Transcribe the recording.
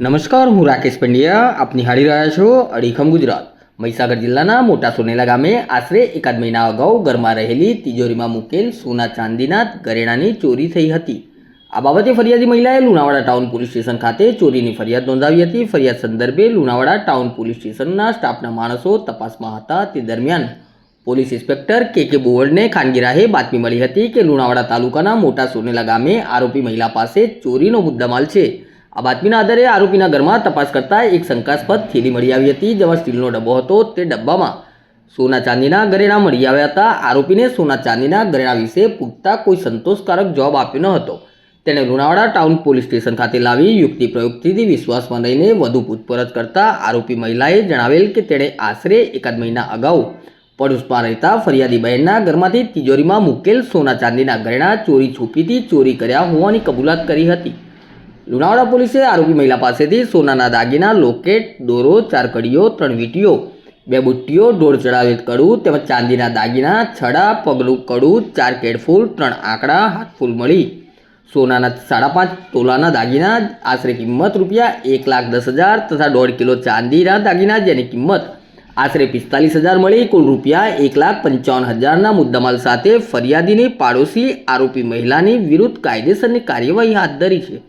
નમસ્કાર, હું રાકેશ પંડ્યા. આપ નિહાળી રહ્યા છો અડીખમ ગુજરાત. મહીસાગર જિલ્લાના મોટા સોનેલા ગામે આશરે એકાદ મહિના અગાઉ ઘરમાં રહેલી તિજોરીમાં મૂકેલ સોના ચાંદીના ઘરેણાની ચોરી થઈ હતી. આ બાબતે ફરિયાદી મહિલાએ લુણાવાડા ટાઉન પોલીસ સ્ટેશન ખાતે ચોરીની ફરિયાદ નોંધાવી હતી. ફરિયાદ સંદર્ભે લુણાવાડા ટાઉન પોલીસ સ્ટેશનના સ્ટાફના માણસો તપાસમાં હતા. તે દરમિયાન પોલીસ ઇન્સ્પેક્ટર કે કે બોવડને ખાનગી રાહે બાતમી મળી હતી કે લુણાવાડા તાલુકાના મોટા સોનેલા ગામે આરોપી મહિલા પાસે ચોરીનો મુદ્દામાલ છે. આ બાતમીના આધારે આરોપીના ઘરમાં તપાસ કરતા એક શંકાસ્પદ થેલી મળી આવી હતી, જેમાં સ્ટીલનો ડબ્બો હતો. તે ડબ્બામાં સોના ચાંદીના ઘરેણા મળી આવ્યા હતા. આરોપીને સોના ચાંદીના ઘરેણા વિશે પૂછતા કોઈ સંતોષકારક જવાબ આપ્યો ન હતો. તેણે લુણાવાડા ટાઉન પોલીસ સ્ટેશન ખાતે લાવી યુક્તિ પ્રયુક્તિથી વિશ્વાસમાં લઈને વધુ પૂછપરછ કરતા આરોપી મહિલાએ જણાવેલ કે તેણે આશરે એકાદ મહિના અગાઉ પડોશમાં રહેતા ફરિયાદી બહેનના ઘરમાંથી તિજોરીમાં મૂકેલ સોના ચાંદીના ઘરેણા ચોરી છુપીથી ચોરી કર્યા હોવાની કબૂલાત કરી હતી. લુણાવાડા પોલીસે આરોપી મહિલા પાસેથી સોનાના દાગીના, લોકેટ, દોરો ચાર કડીઓ ત્રણ વીંટીઓ, બે બુટ્ટીઓ ઢોળ ચડાવેલ કડું તેમજ ચાંદીના દાગીના, છડા, પગલું કડું, ચાર કેડફૂલ ત્રણ આંકડા, હાથફૂલ મળી. સોનાના સાડા પાંચ તોલાના દાગીના, આશરે કિંમત રૂપિયા એક લાખ દસ હજાર તથા દોઢ કિલો ચાંદીના દાગીના જેની કિંમત આશરે પિસ્તાલીસ હજાર મળી. કુલ રૂપિયા એક લાખ પંચાવન હજારના મુદ્દામાલ સાથે ફરિયાદીની પાડોશી આરોપી મહિલાની વિરુદ્ધ કાયદેસરની કાર્યવાહી હાથ ધરી છે.